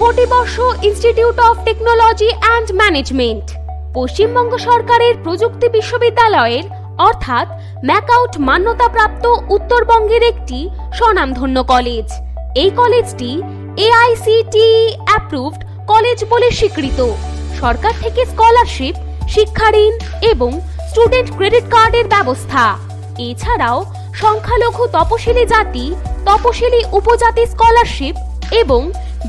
Kotibarsha institute of technology and management Paschimbanga সরকারের প্রযুক্তি বিশ্ববিদ্যালয়ের, অর্থাৎ ম্যাকআউট মান্যতাপ্রাপ্ত উত্তরবঙ্গের একটি স্বনামধন্য কলেজ এই কলেজটি এআইসিটিই অ্যাপ্রুভড কলেজ বলে স্বীকৃত। সরকার থেকে স্কলারশিপ শিক্ষা ঋণ এবং স্টুডেন্ট ক্রেডিট কার্ডের ব্যবস্থা। এছাড়াও সংখ্যালঘু তপশিলি জাতি, তপশিলি উপজাতি স্কলারশিপ এবং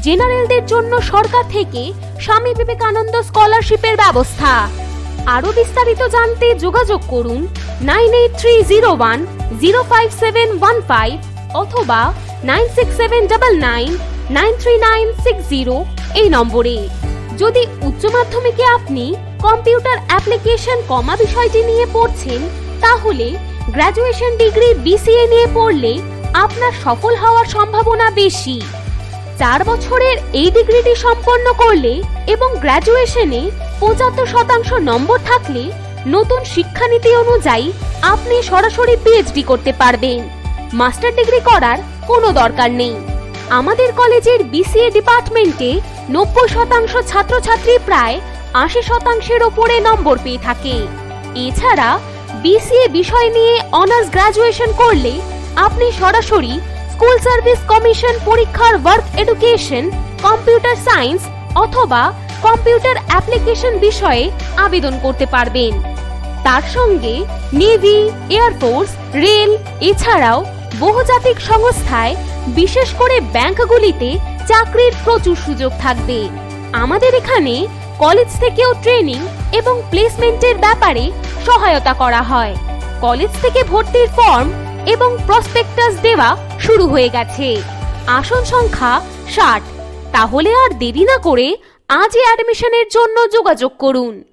জেনারেলদের জন্য সরকার থেকে স্বামী বিবেকানন্দ স্কলারশিপের ব্যবস্থা। আরও বিস্তারিত জানতে যোগাযোগ করুন nine eight three zero one zero five seven one five অথবা nine six seven double nine nine three nine six zero এই নম্বরে। যদি উচ্চ মাধ্যমিকে আপনি কম্পিউটার অ্যাপ্লিকেশন কমা বিষয়টি নিয়ে পড়ছেন, তাহলে গ্র্যাজুয়েশন ডিগ্রি বিসিএ নিয়ে পড়লে আপনার সফল হওয়ার সম্ভাবনা বেশি। চার বছরের এই ডিগ্রিটি সম্পন্ন করলে এবং গ্র্যাজুয়েশনে পঁচাত্তর শতাংশ নম্বর থাকলে নতুন শিক্ষানীতি অনুযায়ী আপনি সরাসরি পিএইচডি করতে পারবেন। মাস্টার ডিগ্রি করার কোনো দরকার নেই। আমাদের কলেজের বিসিএ ডিপার্টমেন্টে নব্বই শতাংশ ছাত্রছাত্রী প্রায় আশি শতাংশের ওপরে নম্বর পেয়ে থাকে। এছাড়া বিসিএ বিষয় নিয়ে অনার্স গ্র্যাজুয়েশন করলে আপনি সরাসরি স্কুল সার্ভিস কমিশন পরীক্ষার ওয়ার্ক এডুকেশন কম্পিউটার সায়েন্স অথবা কম্পিউটার অ্যাপ্লিকেশন বিষয়ে আবেদন করতে পারবেন। তার সঙ্গে নেভি এয়ারফোর্স রেল এছাড়াও বহুজাতিক সংস্থায় বিশেষ করে ব্যাংকগুলিতে চাকরির প্রচুর সুযোগ থাকবে। আমাদের এখানে কলেজ থেকেও ট্রেনিং এবং প্লেসমেন্টের ব্যাপারে সহায়তা করা হয়। কলেজ থেকে ভর্তির ফর্ম এবং প্রসপেক্টাস দেওয়া শুরু হয়ে গেছে। আসন সংখ্যা ষাট। তাহলে আর দেরি না করে আজই অ্যাডমিশনের জন্য যোগাযোগ করুন।